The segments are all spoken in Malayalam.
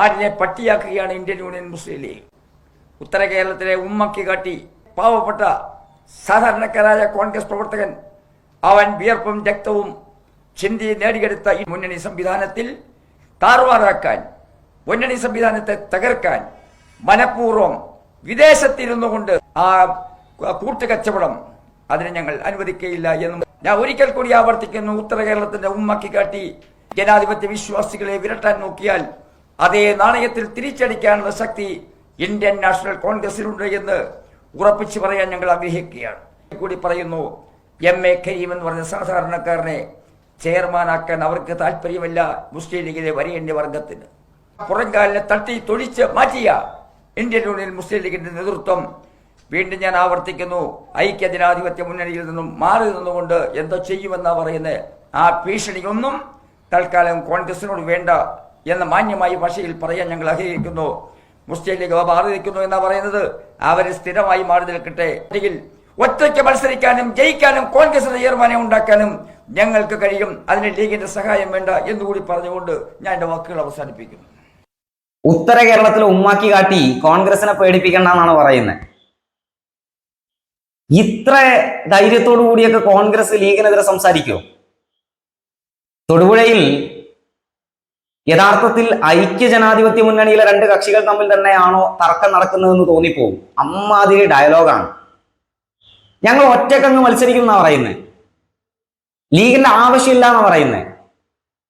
ആടിനെ പട്ടിയാക്കുകയാണ് ഇന്ത്യൻ യൂണിയൻ മുസ്ലിം ലീഗ്. ഉത്തര കേരളത്തിലെ ഉമ്മക്കി കാട്ടി പാവപ്പെട്ട സാധാരണക്കാരായ കോൺഗ്രസ് പ്രവർത്തകൻ അവൻ വിയർപ്പും രക്തവും ചിന്തി നേടിയെടുത്ത ഈ മുന്നണി സംവിധാനത്തിൽ താറുമാറാക്കാൻ മുന്നണി സംവിധാനത്തെ തകർക്കാൻ മനഃപൂർവം വിദേശത്തിരുന്നു കൊണ്ട് ആ കൂട്ടുകച്ചവടം അതിനെ ഞങ്ങൾ അനുവദിക്കുകയില്ല എന്നും ഞാൻ ഒരിക്കൽ കൂടി ആവർത്തിക്കുന്നു. ഉത്തര കേരളത്തിന്റെ ഉമ്മക്കി കാട്ടി ജനാധിപത്യ വിശ്വാസികളെ വിരട്ടാൻ നോക്കിയാൽ അതേ നാണയത്തിൽ തിരിച്ചടിക്കാനുള്ള ശക്തി ഇന്ത്യൻ നാഷണൽ കോൺഗ്രസിലുണ്ട് എന്ന് ഉറപ്പിച്ചു പറയാൻ ഞങ്ങൾ ആഗ്രഹിക്കുകയാണ്. കൂടി പറയുന്നു എം എ കരീം എന്ന് പറഞ്ഞ സാധാരണക്കാരനെ ചെയർമാനാക്കാൻ അവർക്ക് താല്പര്യമില്ല മുസ്ലിം ലീഗിലെ വരേണ്യ വർഗത്തിന്. പുറംകാലിനെ തട്ടി തൊഴിച്ച് മാറ്റിയ ഇന്ത്യൻ യൂണിയൻ മുസ്ലിം ലീഗിന്റെ നേതൃത്വം വീണ്ടും ഞാൻ ആവർത്തിക്കുന്നു ഐക്യ ജനാധിപത്യ മുന്നണിയിൽ നിന്നും മാറി നിന്നുകൊണ്ട് എന്തോ ചെയ്യുമെന്നാ പറയുന്നത്. ആ ഭീഷണിയൊന്നും തൽക്കാലം കോൺഗ്രസിനോട് വേണ്ട. എന്ന മാന്യമായ ഭാഷയിൽ പറയാൻ ഞങ്ങൾ ആഗ്രഹിക്കുന്നു. മുസ്ലിം ലീഗ് മാറിയിരിക്കുന്നു എന്നാ പറയുന്നത്. അവർ സ്ഥിരമായി മാറി നിൽക്കട്ടെ. ഒറ്റയ്ക്ക് മത്സരിക്കാനും ജയിക്കാനും കോൺഗ്രസ് തീരുമാനം ഉണ്ടാക്കാനും ഞങ്ങൾക്ക് കഴിയും. അതിന് ലീഗിന്റെ സഹായം വേണ്ട എന്നുകൂടി പറഞ്ഞുകൊണ്ട് ഞാൻ എന്റെ വാക്കുകൾ അവസാനിപ്പിക്കുന്നു. ഉത്തര കേരളത്തിൽ ഉമ്മാക്കി കാട്ടി കോൺഗ്രസിനെ പേടിപ്പിക്കണ്ട എന്നാണ് പറയുന്നത്. ഇത്ര ധൈര്യത്തോടു കൂടിയൊക്കെ കോൺഗ്രസ് ലീഗിനെതിരെ സംസാരിക്കുമോ തൊടുപുഴയിൽ യഥാർത്ഥത്തിൽ ഐക്യ ജനാധിപത്യ മുന്നണിയിലെ രണ്ട് കക്ഷികൾ തമ്മിൽ തന്നെയാണോ തർക്കം നടക്കുന്നതെന്ന് തോന്നിപ്പോവും. അമ്മാതിരി ഡയലോഗാണ്. ഞങ്ങൾ ഒറ്റക്കങ്ങ് മത്സരിക്കും എന്നാ പറയുന്നത് ലീഗിന്റെ ആവശ്യമില്ല എന്നാ പറയുന്നത്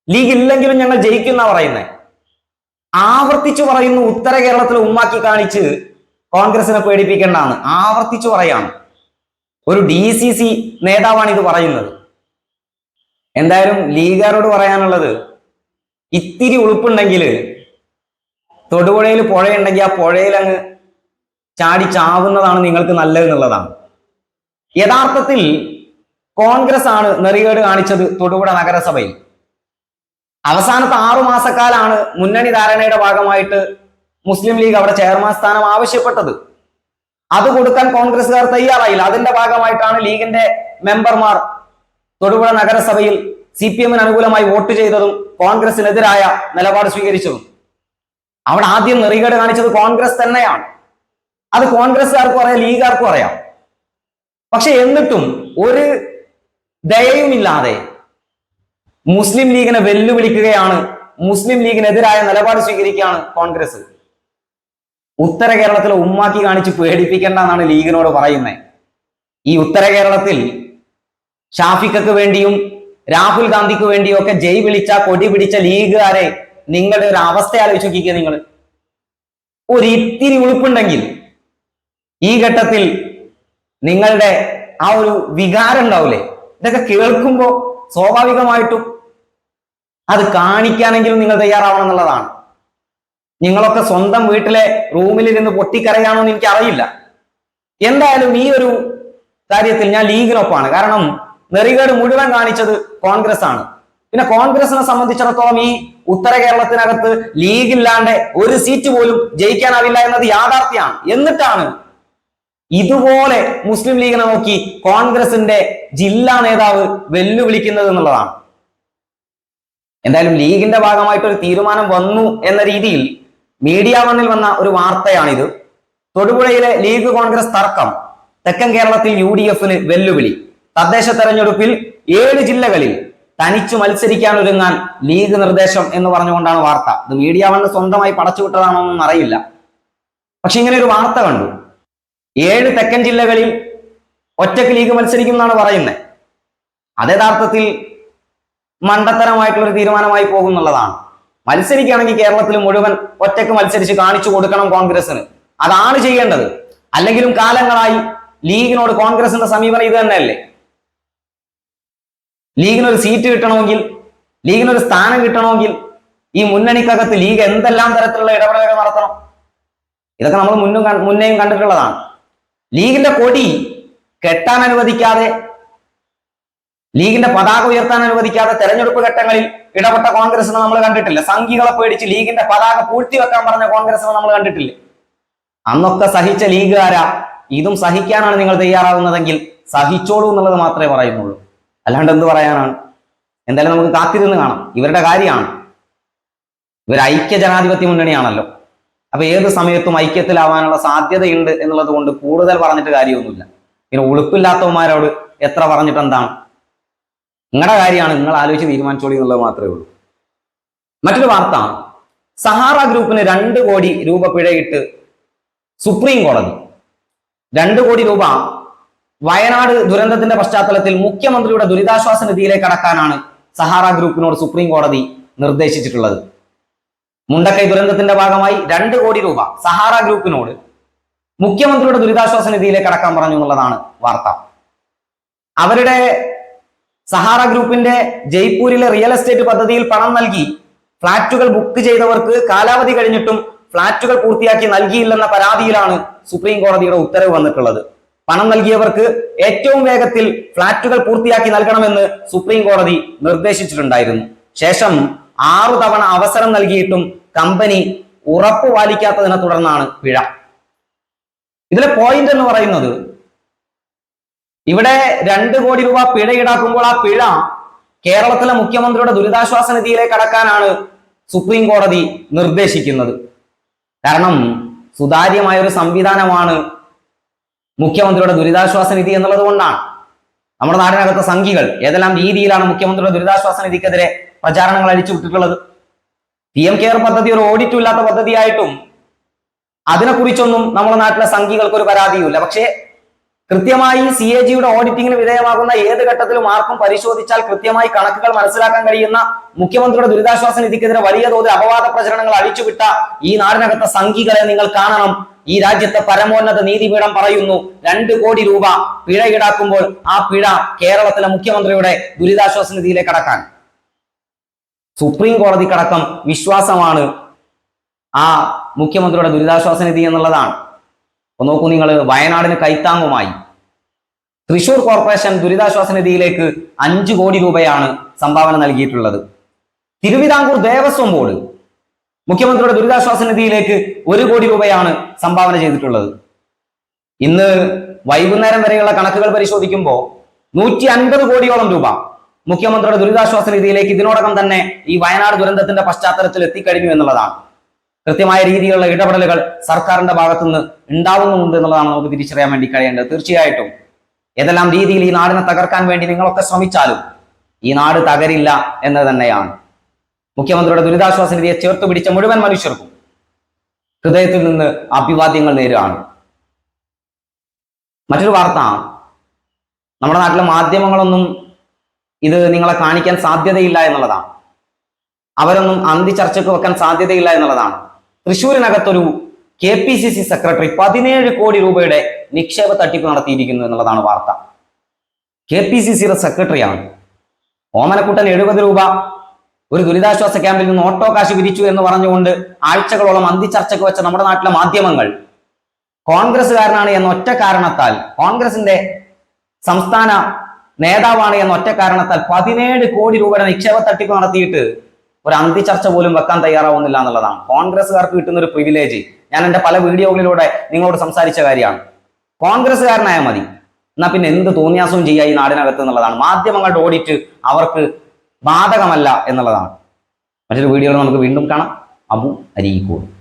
ലീഗ് ഇല്ലെങ്കിലും ഞങ്ങൾ ജയിക്കും എന്നാ പറയുന്നത് ആവർത്തിച്ചു പറയുന്നു ഉത്തര കേരളത്തിൽ ഉമ്മാക്കി കാണിച്ച് കോൺഗ്രസിനെ പേടിപ്പിക്കേണ്ടാന്ന് ആവർത്തിച്ചു പറയാണ്. ഒരു ഡി സി സി നേതാവാണ് ഇത് പറയുന്നത്. എന്തായാലും ലീഗുകാരോട് പറയാനുള്ളത് ഇത്തിരി ഉളുപ്പുണ്ടെങ്കിൽ തൊടുപുഴയിൽ പുഴയുണ്ടെങ്കിൽ ആ പുഴയിൽ അങ്ങ് ചാടി ചാവുന്നതാണ് നിങ്ങൾക്ക് നല്ലതെന്നുള്ളതാണ്. യഥാർത്ഥത്തിൽ കോൺഗ്രസ് ആണ് നെറികേട് കാണിച്ചത് തൊടുപുഴ നഗരസഭയിൽ. അവസാനത്തെ ആറു മാസക്കാലാണ് മുന്നണി ധാരണയുടെ ഭാഗമായിട്ട് മുസ്ലിം ലീഗ് അവിടെ ചെയർമാൻ സ്ഥാനം ആവശ്യപ്പെട്ടത്. അത് കൊടുക്കാൻ കോൺഗ്രസ്സുകാർ തയ്യാറായില്ല. അതിന്റെ ഭാഗമായിട്ടാണ് ലീഗിന്റെ മെമ്പർമാർ തൊടുപുഴ നഗരസഭയിൽ സി പി എമ്മിന് അനുകൂലമായി വോട്ട് ചെയ്തതും കോൺഗ്രസിനെതിരായ നിലപാട് സ്വീകരിച്ചതും അവിടെ ആദ്യം നെറികേട് കാണിച്ചത് കോൺഗ്രസ് തന്നെയാണ്. അത് കോൺഗ്രസ്സുകാർക്കും അറിയാം ലീഗുകാർക്കും അറിയാം. പക്ഷെ എന്നിട്ടും ഒരു ദയയുമില്ലാതെ മുസ്ലിം ലീഗിനെ വെല്ലുവിളിക്കുകയാണ് മുസ്ലിം ലീഗിനെതിരായ നിലപാട് സ്വീകരിക്കുകയാണ് കോൺഗ്രസ്. ഉത്തര കേരളത്തിലെ ഉമ്മാക്കി കാണിച്ച് പേടിപ്പിക്കേണ്ട എന്നാണ് ലീഗിനോട് പറയുന്നത്. ഈ ഉത്തര കേരളത്തിൽ ഷാഫിക്കക്ക് വേണ്ടിയും രാഹുൽ ഗാന്ധിക്ക് വേണ്ടിയൊക്കെ ജയ് വിളിച്ച കൊടി പിടിച്ച ലീഗുകാരെ നിങ്ങളുടെ ഒരു അവസ്ഥ ആലോചിച്ച് നോക്കിക്കുക നിങ്ങൾ ഒരു ഇത്തിരി ഉളുപ്പുണ്ടെങ്കിൽ ഈ ഘട്ടത്തിൽ നിങ്ങളുടെ ആ ഒരു വികാരം ഉണ്ടാവില്ലേ ഇതൊക്കെ കേൾക്കുമ്പോൾ സ്വാഭാവികമായിട്ടും അത് കാണിക്കാനെങ്കിലും നിങ്ങൾ തയ്യാറാവണം എന്നുള്ളതാണ്. നിങ്ങളൊക്കെ സ്വന്തം വീട്ടിലെ റൂമിലിരുന്ന് പൊട്ടിക്കരയാണോ എന്ന് എനിക്ക് അറിയില്ല എന്തായാലും ഈ ഒരു കാര്യത്തിൽ ഞാൻ ലീഗിനൊപ്പമാണ്. കാരണം നെറികേട് മുഴുവൻ കാണിച്ചത് കോൺഗ്രസ് ആണ് പിന്നെ കോൺഗ്രസിനെ സംബന്ധിച്ചിടത്തോളം ഈ ഉത്തര കേരളത്തിനകത്ത് ലീഗില്ലാണ്ട് ഒരു സീറ്റ് പോലും ജയിക്കാനാവില്ല എന്നത് യാഥാർത്ഥ്യമാണ് എന്നിട്ടാണ് ഇതുപോലെ മുസ്ലിം ലീഗിനെ നോക്കി കോൺഗ്രസിന്റെ ജില്ലാ നേതാവ് വെല്ലുവിളിക്കുന്നത് എന്നുള്ളതാണ്. എന്തായാലും ലീഗിന്റെ ഭാഗമായിട്ട് ഒരു തീരുമാനം വന്നു എന്ന രീതിയിൽ മീഡിയ വണ്ണിൽ വന്ന ഒരു വാർത്തയാണിത്. തൊടുപുഴയിലെ ലീഗ് കോൺഗ്രസ് തർക്കം തെക്കൻ കേരളത്തിൽ യു വെല്ലുവിളി. തദ്ദേശ തെരഞ്ഞെടുപ്പിൽ ഏഴ് ജില്ലകളിൽ തനിച്ചു മത്സരിക്കാൻ ഒരുങ്ങാൻ ലീഗ് നിർദ്ദേശം എന്ന് പറഞ്ഞുകൊണ്ടാണ് വാർത്ത. ഇത് മീഡിയ വണ് സ്വന്തമായി പടച്ചുവിട്ടതാണോ എന്നൊന്നും അറിയില്ല. പക്ഷെ ഇങ്ങനെ ഒരു വാർത്ത കണ്ടു. ഏഴ് തെക്കൻ ജില്ലകളിൽ ഒറ്റയ്ക്ക് ലീഗ് മത്സരിക്കും എന്നാണ് പറയുന്നത്. അത് യഥാർത്ഥത്തിൽ മണ്ടത്തരമായിട്ടുള്ള ഒരു തീരുമാനമായി പോകും എന്നുള്ളതാണ് മത്സരിക്കുകയാണെങ്കിൽ കേരളത്തിൽ മുഴുവൻ ഒറ്റയ്ക്ക് മത്സരിച്ച് കാണിച്ചു കൊടുക്കണം കോൺഗ്രസിന് അതാണ് ചെയ്യേണ്ടത്. അല്ലെങ്കിലും കാലങ്ങളായി ലീഗിനോട് കോൺഗ്രസിന്റെ സമീപനം ഇത് തന്നെയല്ലേ? ലീഗിനൊരു സീറ്റ് കിട്ടണമെങ്കിൽ ലീഗിന് ഒരു സ്ഥാനം കിട്ടണമെങ്കിൽ ഈ മുന്നണിക്കകത്ത് ലീഗ് എന്തെല്ലാം തരത്തിലുള്ള ഇടപെടലുകൾ നടത്തണം? ഇതൊക്കെ നമ്മൾ മുന്നും മുന്നേയും കണ്ടിട്ടുള്ളതാണ്. ലീഗിന്റെ കൊടി കെട്ടാൻ അനുവദിക്കാതെ ലീഗിന്റെ പതാക ഉയർത്താൻ അനുവദിക്കാതെ തെരഞ്ഞെടുപ്പ് ഘട്ടങ്ങളിൽ ഇടപെട്ട കോൺഗ്രസിനെ നമ്മൾ കണ്ടിട്ടില്ല. സംഘികളെ പേടിച്ച് ലീഗിന്റെ പതാക പൂഴ്ത്തി വെക്കാൻ പറഞ്ഞ കോൺഗ്രസിനെ നമ്മൾ കണ്ടിട്ടില്ല. അന്നൊക്കെ സഹിച്ച ലീഗുകാരാ ഇതും സഹിക്കാനാണ് നിങ്ങൾ തയ്യാറാവുന്നതെങ്കിൽ സഹിച്ചോളൂ എന്നുള്ളത് മാത്രമേ പറയുന്നുള്ളൂ. അല്ലാണ്ട് എന്ത് പറയാനാണ്? എന്തായാലും നമുക്ക് കാത്തിരുന്ന് കാണാം. ഇവരുടെ കാര്യമാണ്. ഇവർ ഐക്യ ജനാധിപത്യ മുന്നണിയാണല്ലോ. അപ്പൊ ഏത് സമയത്തും ഐക്യത്തിലാവാനുള്ള സാധ്യതയുണ്ട് എന്നുള്ളത് കൊണ്ട് കൂടുതൽ പറഞ്ഞിട്ട് കാര്യമൊന്നുമില്ല. പിന്നെ ഉളുപ്പില്ലാത്തവന്മാരോട് എത്ര പറഞ്ഞിട്ട് എന്താണ്? നിങ്ങളുടെ കാര്യമാണ് നിങ്ങൾ ആലോചിച്ച് തീരുമാനിച്ചോളി എന്നുള്ളത് മാത്രമേ ഉള്ളൂ. മറ്റൊരു വാർത്ത. സഹാറ ഗ്രൂപ്പിന് രണ്ട് കോടി രൂപ പിഴയിട്ട് സുപ്രീം കോടതി. രണ്ട് കോടി രൂപ വയനാട് ദുരന്തത്തിന്റെ പശ്ചാത്തലത്തിൽ മുഖ്യമന്ത്രിയുടെ ദുരിതാശ്വാസ നിധിയിലേക്ക് അടക്കാനാണ് സഹാറ ഗ്രൂപ്പിനോട് സുപ്രീം കോടതി നിർദ്ദേശിച്ചിട്ടുള്ളത്. മുണ്ടക്കൈ ദുരന്തത്തിന്റെ ഭാഗമായി രണ്ട് കോടി രൂപ സഹാറ ഗ്രൂപ്പിനോട് മുഖ്യമന്ത്രിയുടെ ദുരിതാശ്വാസ നിധിയിലേക്ക് അടക്കാൻ പറഞ്ഞു എന്നുള്ളതാണ് വാർത്ത. അവരുടെ സഹാറ ഗ്രൂപ്പിന്റെ ജയ്പൂരിലെ റിയൽ എസ്റ്റേറ്റ് പദ്ധതിയിൽ പണം നൽകി ഫ്ളാറ്റുകൾ ബുക്ക് ചെയ്തവർക്ക് കാലാവധി കഴിഞ്ഞിട്ടും ഫ്ളാറ്റുകൾ പൂർത്തിയാക്കി നൽകിയില്ലെന്ന പരാതിയിലാണ് സുപ്രീം കോടതിയുടെ ഉത്തരവ് വന്നിട്ടുള്ളത്. പണം നൽകിയവർക്ക് ഏറ്റവും വേഗത്തിൽ ഫ്ളാറ്റുകൾ പൂർത്തിയാക്കി നൽകണമെന്ന് സുപ്രീം കോടതി നിർദ്ദേശിച്ചിട്ടുണ്ടായിരുന്നു. ശേഷം ആറു തവണ അവസരം നൽകിയിട്ടും കമ്പനി ഉറപ്പ് പാലിക്കാത്തതിനെ തുടർന്നാണ് പിഴ. ഇതിലെ പോയിന്റ് എന്ന് പറയുന്നത് ഇവിടെ രണ്ട് കോടി രൂപ പിഴ ഈടാക്കുമ്പോൾ ആ പിഴ കേരളത്തിലെ മുഖ്യമന്ത്രിയുടെ ദുരിതാശ്വാസ നിധിയിലേക്ക് അടക്കാനാണ് സുപ്രീം കോടതി നിർദ്ദേശിക്കുന്നത്. കാരണം സുതാര്യമായ ഒരു സംവിധാനമാണ് മുഖ്യമന്ത്രിയുടെ ദുരിതാശ്വാസ നിധി എന്നുള്ളത് കൊണ്ടാണ്. നമ്മുടെ നാടിനകത്തെ സംഖികൾ ഏതെല്ലാം രീതിയിലാണ് മുഖ്യമന്ത്രിയുടെ ദുരിതാശ്വാസ നിധിക്കെതിരെ പ്രചാരണങ്ങൾ അഴിച്ചു വിട്ടിട്ടുള്ളത്? പി എം കെയർ പദ്ധതി ഒരു ഓഡിറ്റും ഇല്ലാത്ത പദ്ധതിയായിട്ടും അതിനെക്കുറിച്ചൊന്നും നമ്മുടെ നാട്ടിലെ സംഖികൾക്ക് ഒരു പരാതിയുമില്ല. പക്ഷേ കൃത്യമായി സി എ ജിയുടെ ഓഡിറ്റിങ്ങിന് വിധേയമാകുന്ന ഏത് ഘട്ടത്തിലും ആർക്കും പരിശോധിച്ചാൽ കൃത്യമായി കണക്കുകൾ മനസ്സിലാക്കാൻ കഴിയുന്ന മുഖ്യമന്ത്രിയുടെ ദുരിതാശ്വാസ നിധിക്കെതിരെ വലിയ തോതിൽ അപവാദ പ്രചരണങ്ങൾ അഴിച്ചുവിട്ട ഈ നാടിനകത്തെ സംഖികളെ നിങ്ങൾ കാണണം. ഈ രാജ്യത്തെ പരമോന്നത നീതിപീഠം പറയുന്നു. രണ്ട് കോടി രൂപ പിഴ ഈടാക്കുമ്പോൾ ആ പിഴ കേരളത്തിലെ മുഖ്യമന്ത്രിയുടെ ദുരിതാശ്വാസ നിധിയിലേക്ക് അടക്കാൻ സുപ്രീം കോടതി കടക്കം വിശ്വാസമാണ് ആ മുഖ്യമന്ത്രിയുടെ ദുരിതാശ്വാസ നിധി എന്നുള്ളതാണ്. അപ്പൊ നോക്കൂ നിങ്ങൾ വയനാടിന് കൈത്താങ്ങുമായി. തൃശൂർ കോർപ്പറേഷൻ ദുരിതാശ്വാസ നിധിയിലേക്ക് അഞ്ചു കോടി രൂപയാണ് സംഭാവന നൽകിയിട്ടുള്ളത്. തിരുവിതാംകൂർ ദേവസ്വം ബോർഡ് മുഖ്യമന്ത്രിയുടെ ദുരിതാശ്വാസ നിധിയിലേക്ക് ഒരു കോടി രൂപയാണ് സംഭാവന ചെയ്തിട്ടുള്ളത്. ഇന്ന് വൈകുന്നേരം വരെയുള്ള കണക്കുകൾ പരിശോധിക്കുമ്പോൾ നൂറ്റി അൻപത് കോടിയോളം രൂപ മുഖ്യമന്ത്രിയുടെ ദുരിതാശ്വാസ നിധിയിലേക്ക് ഇതിനോടകം തന്നെ ഈ വയനാട് ദുരന്തത്തിന്റെ പശ്ചാത്തലത്തിൽ എത്തിക്കഴിഞ്ഞു എന്നുള്ളതാണ്. കൃത്യമായ രീതിയിലുള്ള ഇടപെടലുകൾ സർക്കാരിന്റെ ഭാഗത്തുനിന്ന് ഉണ്ടാവുന്നുണ്ട് എന്നുള്ളതാണ് നമുക്ക് തിരിച്ചറിയാൻ വേണ്ടി കഴിയേണ്ടത്. തീർച്ചയായിട്ടും ഏതെല്ലാം രീതിയിൽ ഈ നാടിനെ തകർക്കാൻ വേണ്ടി നിങ്ങളൊക്കെ ശ്രമിച്ചാലും ഈ നാട് തകരില്ല എന്ന് തന്നെയാണ്. മുഖ്യമന്ത്രിയുടെ ദുരിതാശ്വാസ നിധിയെ ചേർത്ത് പിടിച്ച മുഴുവൻ മനുഷ്യർക്കും ഹൃദയത്തിൽ നിന്ന് അഭിവാദ്യങ്ങൾ നേരുകയാണ്. മറ്റൊരു വാർത്ത നമ്മുടെ നാട്ടിലെ മാധ്യമങ്ങളൊന്നും ഇത് നിങ്ങളെ കാണിക്കാൻ സാധ്യതയില്ല എന്നുള്ളതാണ്. അവരൊന്നും അന്തി ചർച്ചയ്ക്ക് വെക്കാൻ സാധ്യതയില്ല എന്നുള്ളതാണ്. തൃശ്ശൂരിനകത്തൊരു K P C C secretary പതിനേഴ് കോടി രൂപയുടെ നിക്ഷേപ തട്ടിപ്പ് നടത്തിയിരിക്കുന്നു എന്നുള്ളതാണ് വാർത്ത. കെ പി സി സിയുടെ സെക്രട്ടറിയാണ്. ഓമനക്കുട്ടൻ എഴുപത് രൂപ ഒരു ദുരിതാശ്വാസ ക്യാമ്പിൽ നിന്ന് ഓട്ടോ കാശ് വിരിച്ചു എന്ന് പറഞ്ഞുകൊണ്ട് ആഴ്ചകളോളം അന്തി ചർച്ചയ്ക്ക് വെച്ച നമ്മുടെ നാട്ടിലെ മാധ്യമങ്ങൾ കോൺഗ്രസ്സുകാരനാണ് എന്ന ഒറ്റ കാരണത്താൽ കോൺഗ്രസിന്റെ സംസ്ഥാന നേതാവാണ് എന്ന ഒറ്റ കാരണത്താൽ പതിനേഴ് കോടി രൂപയുടെ നിക്ഷേപ തട്ടിപ്പ് നടത്തിയിട്ട് ഒരു അന്തി ചർച്ച പോലും വെക്കാൻ തയ്യാറാവുന്നില്ല എന്നുള്ളതാണ്. കോൺഗ്രസ്സുകാർക്ക് കിട്ടുന്ന ഒരു പ്രിവിലേജ് ഞാൻ എന്റെ പല വീഡിയോകളിലൂടെ നിങ്ങളോട് സംസാരിച്ച കാര്യമാണ്. കോൺഗ്രസ്സുകാരനായാൽ മതി. എന്നാ പിന്നെ എന്ത് തോന്നിയാസവും ചെയ്യുക ഈ നാടിനകത്ത് എന്നുള്ളതാണ്. മാധ്യമങ്ങളുടെ ഓഡിറ്റ് അവർക്ക് ബാധകമല്ല എന്നുള്ളതാണ്. മറ്റൊരു വീഡിയോ നമുക്ക് വീണ്ടും കാണാം. അബു അരീക്കോട്